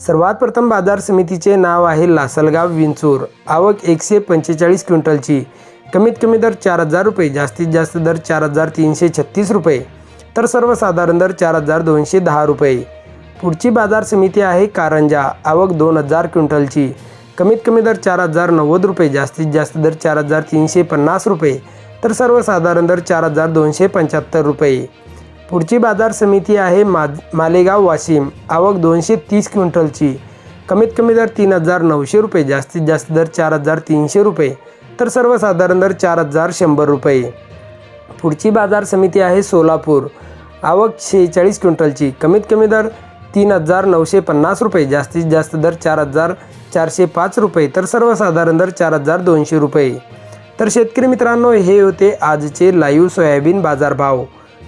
सर्वात प्रथम बाजार समितीचे नाव आहे लासलगाव विंचूर. आवक एकशे पंचेचाळीस क्विंटलची. कमीत कमी दर चार हजार रुपये जास्तीत जास्त दर चार हजार तीनशे छत्तीस रुपये तर सर्वसाधारण दर चार हजार दोनशे दहा रुपये. पुढची बाजार समिती आहे कारंजा. आवक दोन हजार क्विंटलची. कमीत कमी दर चार हजार नव्वद रुपये जास्तीत जास्त दर चार हजार तीनशे पन्नास रुपये तर सर्वसाधारण दर चार हजार दोनशे पंच्याहत्तर रुपये. पुढची बाजार समिती आहे मा मालेगाव वाशिम. आवक दोनशे तीस क्विंटलची. कमीत कमी दर तीन हजार नऊशे रुपये जास्तीत जास्त दर चार हजार तीनशे रुपये तर सर्वसाधारण दर चार हजार शंभर रुपये. पुढची बाजार समिती आहे सोलापूर. आवक शेहेचाळीस क्विंटलची. कमीत कमी दर तीन हजार नऊशे पन्नास रुपये जास्तीत जास्त दर चार हजार चारशे पाच रुपये तर सर्वसाधारण दर चार हजार दोनशे रुपये. तर शेतकरी मित्रांनो हे होते आजचे लाईव्ह सोयाबीन बाजारभाव.